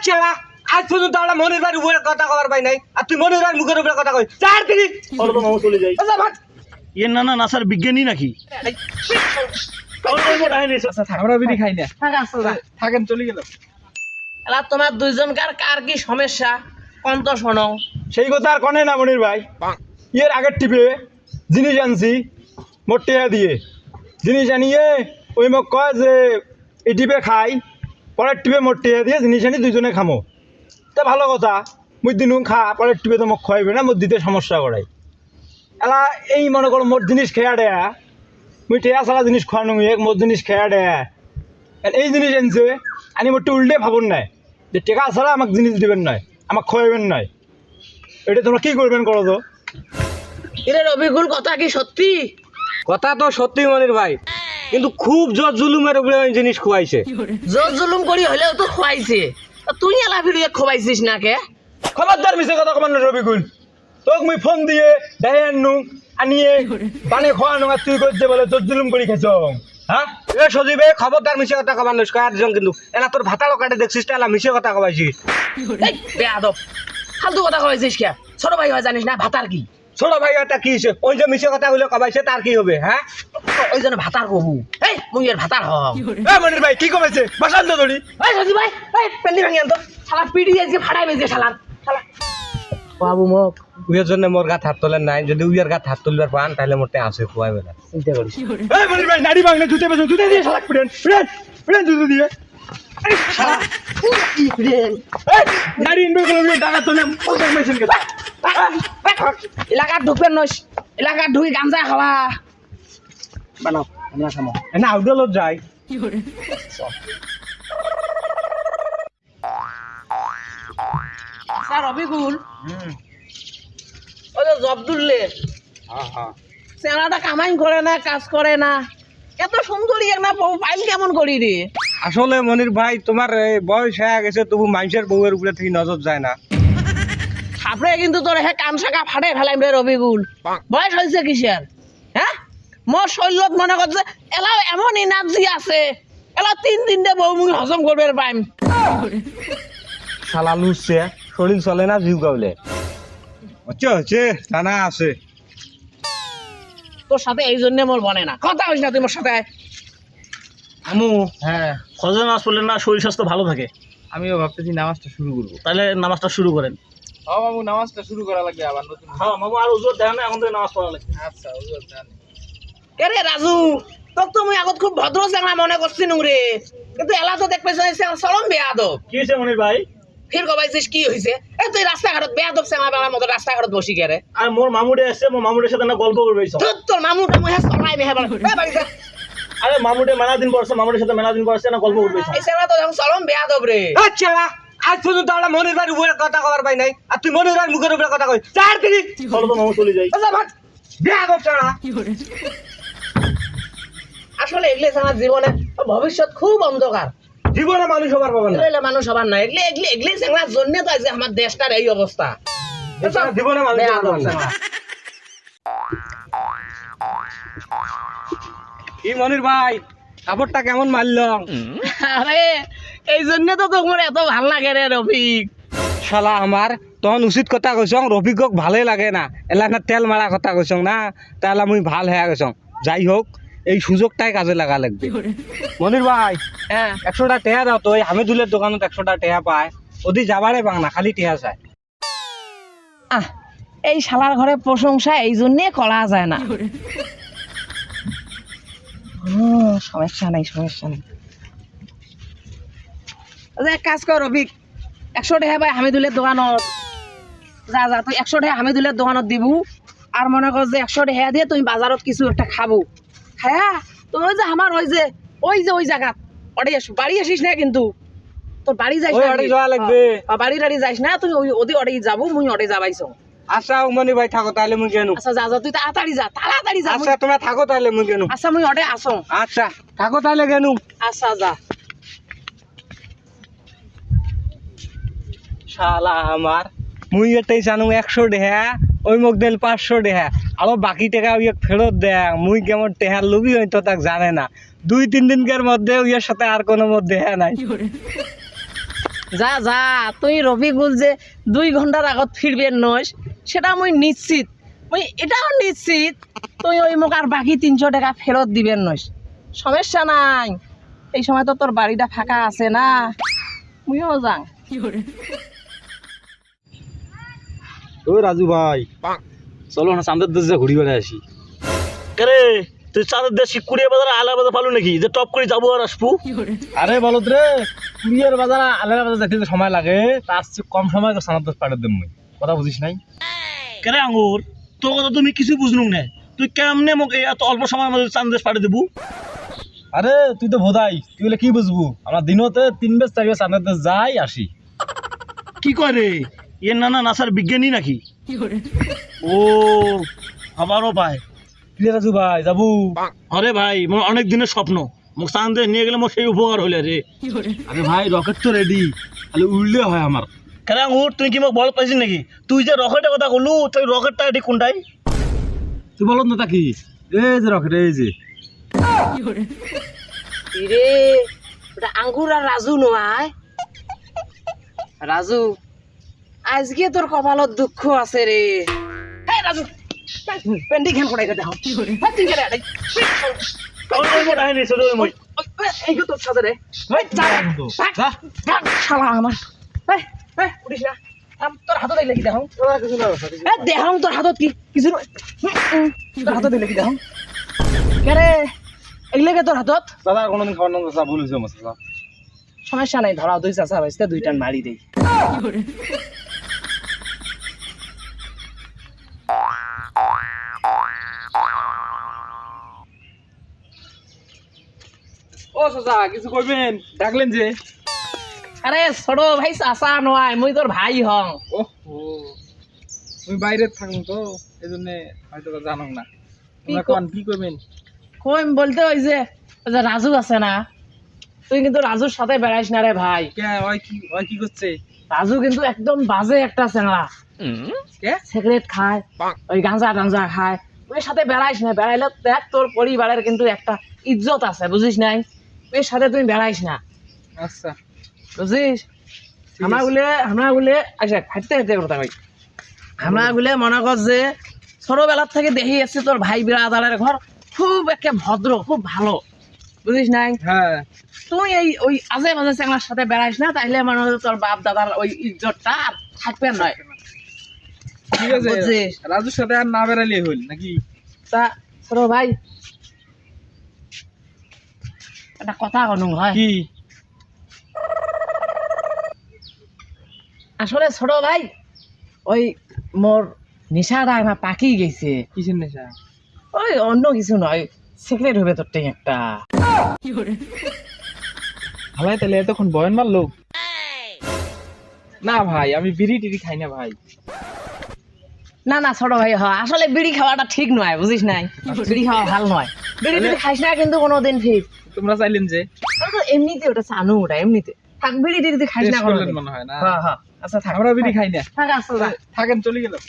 আচ্ছা আজ পর্যন্ত আমরা মনির ভাইয়ের উপরে কথা কবার পাই নাই। আর তুই মনির ভাইয়ের মুখের উপরে কথা কই চার দিনই চলো তো চলে যাই। ইয়ে না না নাসার বিজ্ঞানী নাকি? আমরা বিড়ি খাই না। থাক আসো যা। থাকেন চলে গেল এলা তোমার দুইজনকার কার কি সমস্যা? কন্ত শোনো। সেই কথা আর কনে না মনির ভাই। ইয়ের আগের টিপে জিনিস আনছি মোট টেহা দিয়ে। জিনিস আনিয়ে ওই মোক কয় যে এই টিপে খাই। পরের টিপে মোট টেহা দিয়ে জিনিস আনি দুজনে খামো। তা ভালো কথা মুই দিনু খা পরের টিপে তো মোক খাইবে না মোর দিতে সমস্যা করাই এলা এই মনে করো মোট জিনিস খেয়া দেয়া মুই টেয়া ছাড়া জিনিস খাওয়ানো এক মোট জিনিস খেয়া দেয়া। আর এই জিনিস আনছে আনি মোটে উল্টে ভাবুন নাই যে টেকা ছাড়া আমাকে জিনিস দিবেন নয় আমাকে খাওয়াবেন নয় এটা তোমরা কি করবেন করো তো? এর অবিগুল কথা কি সত্যি? কথা তো সত্যি মনির ভাই। কিন্তু খুব জোর জুলুমের উপরে ওই জিনিস খুয়াইছে। জোর জুলুম করি হলেও তো খোয়াইছে। তুই এলা ফিরিয়ে খোয়াইছিস না কে? খবরদার মিশে কথা কমান রবিকুল। তোক মুই ফোন দিয়ে দেহে আনু আনিয়ে পানে খোয়ানো আর তুই করছে বলে তোর জুলুম করি খেছ? হ্যাঁ এ সজীবে খবরদার মিশে কথা নইস কয়েকজন কিন্তু। এলা তোর ভাতালো কাটে দেখছিস এলা মিশে কথা কবাইছি এই বেয়াদব। ফালতু কথা কইছিস কে? ছোট ভাই হয় জানিস না ভাতার কি? ছোট ভাই এটা কি হইছে? ওই যে মিশে কথা গুলো কবাইছে তার কি হবে হ্যাঁ? ওই জন্য ভাতার কবু এই মুই এর ভাতার হম। এ মনির ভাই কি কমেছে? বসান্ত ধরি এই সজি ভাই এই পেন্ডি ভাঙি আনতো। শালা পিডি আজকে ফাড়াই বেজে শালার শালা। বাবু মোক উইয়ের জন্য মোর গাত হাত তোলেন নাই। যদি উইয়ের গাত হাত তুলবার পান তাহলে মোটে আছে খুয়াই বেলা চিন্তা করিস এ মনির ভাই নাড়ি ভাঙলে জুতে বেছো জুতে দিয়ে শালাক পিড়েন পিড়েন পিড়েন জুতে দিয়ে। এই, শালা। কি পিডেন এই নাড়ি ইনবে দিয়ে টাকা তোলে মেশিন কে এলাকার ঢুকবেন নইস এলাকার ঢুকি গাঞ্জা খাওয়া বানাও আমরা খামো না আউডলত যাই স্যার অবিকুল ওই যে জবদুল্লে চেনাটা কামাই করে না কাজ করে না। এত সুন্দরী একটা বউ পাইল কেমন করি রে আসলে মনির ভাই তোমার বয়স হয়ে গেছে তবু মানুষের বউয়ের উপরে থেকে নজর যায় না। থাপড়ে কিন্তু তোর হে কান শাখা ফাটে ফেলাইম রে রবিকুল বয়স হয়েছে কিসের? হ্যাঁ মোর শৈলত মনে করছে এলাও এমন এনার্জি আছে এলা তিন তিনটে বউ মুই হজম করবে পাইম। শালা লুচছে শরীর চলে না জিউ গাউলে। হচ্ছে হচ্ছে জানা আছে। তোর সাথে এই জন্য মোর বনে না। কথা হইস না তুই মোর সাথে। আমু হ্যাঁ। ফজর নামাজ পড়লে না শরীর স্বাস্থ্য ভালো থাকে? আমিও ভাবতেছি নামাজটা শুরু করব। তাহলে নামাজটা শুরু করেন। ও বাবু নামাজটা শুরু করা লাগবে আবার নতুন হ্যাঁ মামু আর উজোর দেয় না এখন থেকে নামাজ পড়া লাগে আচ্ছা বুঝতে পারছি কে রে রাজু? তোক তো মুই আগত খুব ভদ্র চেংলা মনে করছি রে। কিন্তু এলা তো দেখবে চরম বেয়াদব। কি হয়েছে মনির ভাই? ফির কবাইছিস কি হয়েছে এ তুই রাস্তাঘাটত বেয়াদব চেংলা বেলার মতো রাস্তাঘাটত বসি কে রে? আর মোর মামুডে এসছে মোর মামুডের সাথে না গল্প করবে। তোর তোর মামু টামু হ্যাঁ চলাই মেহে বলে বাড়ি যা। আরে মামুডে মেলা দিন পড়ছে মামুডের সাথে মেলা দিন পড়ছে না গল্প করবে এই। এই তো যখন চরম বেয়াদব রে। আচ্ছা আজ পর্যন্ত আমরা মনির ভাইয়ের উপরে কথা কবার পাই নাই। আর তুই মনির ভাইয়ের মুখের উপরে কথা কই চার দিনই চলো তো মামু চলে যাই। আচ্ছা বিয়া করছে না। আসলে এগুলি চেংলা জীবনে ভবিষ্যৎ খুব অন্ধকার। জীবনে মানুষ হবার পাবেন না। মানুষ হবার না। এগুলি এগুলি এগুলি চেংলার জন্য তো আজ আমার দেশটার এই অবস্থা। এছাড়া জীবনে মানুষ। কি মনির ভাই কাপড়টা কেমন মারলাম আরে এই জন্য তো তোমার এত ভালো লাগে রে রফিক শালা আমার তখন উচিত কথা কৈছং রফিকক ভালে লাগে না। এলা না তেল মারা কথা কৈছং না তাহলে মুই ভালো হয়ে গেছং যাই হোক এই সুযোগটাই কাজে লাগা লাগবে। মনির ভাই হ্যাঁ একশোটা টেহা দাও তো ওই হামিদুলের দোকানত একশোটা টেহা পায় ওদি যাবারে পাং না খালি টেহা চায় আহ এই শালার ঘরে প্রশংসা এই জন্যে করা যায় না। সমস্যা নাই সমস্যা নাই। এক কাজ কর রফিক একশো টাকা ভাই হামিদুলের দোকানত। যা যা তুই একশো টাকা হামিদুলের দোকানত দিবু। আর মনে কর যে একশো টাকা দিয়ে তুমি বাজারত কিছু একটা খাব। হ্যাঁ তো ওই যে আমার ওই যে ওই যে ওই জায়গা ওটাই আস বাড়ি আসিস না কিন্তু? তোর বাড়ি যাইস না বাড়ি কি? যাওয়া লাগবে। আ, বাড়ি টাড়ি যাইস না? তুই ওই ওদি ওটাই যাব মুই ওটাই যাবাইছ। আচ্ছা মনির ভাই থাকো তাহলে মুই কেন আচ্ছা যা যা তুই তাড়াতাড়ি যা তাড়াতাড়ি যা আচ্ছা তোমরা থাকো তাহলে মুই কেন আচ্ছা মুই ওটাই আসো আচ্ছা থাকো তাহলে কেন আচ্ছা যা। শালা আমার। মুই এটাই জানো একশো টেহা ওই মোক দিল পাঁচশো টেহা আরও বাকি টাকা ওই ফেরত দেয় মুই কেমন টেহার লুবি হয়তো তাক জানে না। দুই তিন দিনকার মধ্যে ওইয়ের সাথে আর কোনো মধ্যে হ্যাঁ নাই। যা যা তুই রফিকুল যে দুই ঘণ্টার আগত ফিরবে নস সেটা মুই নিশ্চিত। মুই এটাও নিশ্চিত তুই ওই মোক আর বাকি তিনশো টাকা ফেরত দিবেন নস সমস্যা নাই। এই সময় তো তোর বাড়িটা ফাঁকা আছে না। মুইও যাং। ও রাজু ভাই। চলো না চান্দের দেশে ঘুরি বেড়ে আসি। কেরে তুই চাঁদের দেশ কুড়িয়ে বাজার আলা বাজার পালু নাকি? যে টপ করে যাব আর আসব। আরে বলো রে কুড়িয়ার বাজার আলাদা বাজার যেতে সময় লাগে তার চেয়ে কম সময় তো চান্দের দেশ পাঠিয়ে দেব কথা বুঝিস নাই? কেরে আঙ্গুর তোর কথা তুমি কিছু বুঝলুম না। তুই কেমনে মোক এত অল্প সময়ের মধ্যে চাঁদ দেশ পাঠিয়ে দেবো? আরে তুই তো ভোদাই তুই বলে কি বুঝব? আমরা দিনতে তিন বেশ চার বেশ চান্দের দেশ যাই আসি। কি কয় রে? এর নানা নাসার বিজ্ঞানী নাকি? ও আমারও পায় কি রে ভাই যাব? আরে ভাই মোর অনেক দিনের স্বপ্ন। মোক চাঁদ নিয়ে গেলে মোর সেই উপকার হইলে রে। আরে ভাই রকেট তো রেডি তাহলে উড়লে হয় আমার। কেরে আঙ্গুর তুই কি মোক বল পাইছিস নাকি? তুই যে রকেটের কথা কলু তুই রকেটটা এটি কোনটাই? তুই বলো না কি? এই যে রকেট এই যে। রে ওটা আঙ্গুর আর রাজু নয়। রাজু আজকে তোর কপালত দুঃখ আছে রে। রাজু পেন্ডি হ্যাঁ তুই তোর হাতত কি? কিছু হাতত কেরে এগুলোকে তোর হাতত? দাদা কোনোদিন খাবার নাম চাচা ভুল হয়েছে সমস্যা নাই ধরাও দুই চাষা হয়েছে দুই। টান মারি দেই ও চাচা কিছু করবেন ডাকলেন যে। আরে ছোট ভাই চাষা নয় মুই তোর ভাই হং ও বাইরে থাকুন তো এই জন্য হয়তো জানো না। তোমরা কোন কি করবেন কই বলতে ওই যে ওই যে রাজু আছে না তুই কিন্তু রাজুর সাথে বেড়াইস না রে ভাই। কে ওই কি ওই কি করছে রাজু কিন্তু একদম বাজে একটা চেংড়া কে? সিগারেট খায় ওই গাঁজা টাঞ্জা খায়। ওই সাথে বেড়াইস না বেড়াইলে দেখ তোর পরিবারের কিন্তু একটা ইজ্জত আছে বুঝিস নাই? ওই সাথে তুই বেড়াইস না। আচ্ছা। বুঝিস? আমরা গুলে আমরা গুলে আচ্ছা হাঁটতে হাঁটতে কথা কই। আমরা গুলে মনে কর যে ছোটবেলার থেকে দেখি আসছি তোর ভাই বিরাদারের ঘর। খুব একে ভদ্র খুব ভালো। বুঝিস নাই? হ্যাঁ। তুই এই ওই আজে বাজে চ্যাংলার সাথে বেড়াইস না তাইলে মনে হয় তোর বাপ দাদার ওই ইজ্জতটা আর থাকবে নয় ঠিক আছে। বুঝছিস? রাজুর সাথে আর না বেড়ালে হইল নাকি? তা ছোট ভাই একটা কথা কনু হয় কি আসলে ছোট ভাই ওই মোর নেশাটা না পাকি গেছে কিসের নেশা ওই অন্য কিছু নয় সিক্রেট হবে তোর টাই একটা ভালাই তাহলে এতক্ষণ বয়ন মারলো না ভাই আমি বিড়ি টিড়ি খাই না ভাই না না ছোট ভাই হ আসলে বিড়ি খাওয়াটা ঠিক নয় বুঝিস নাই বিড়ি খাওয়া ভালো নয় খাইস না কিন্তু কোনোদিন ফির। তোমরা চাইলেন যে। এমনিতে ওটা চানু ওটা এমনিতে। থাক বিড়ি খাইস না মনে হয় না। হ্যাঁ হ্যাঁ আচ্ছা থাক। আমরা বিড়ি খাই না। থাক আসো থাকেন চলে গেলাম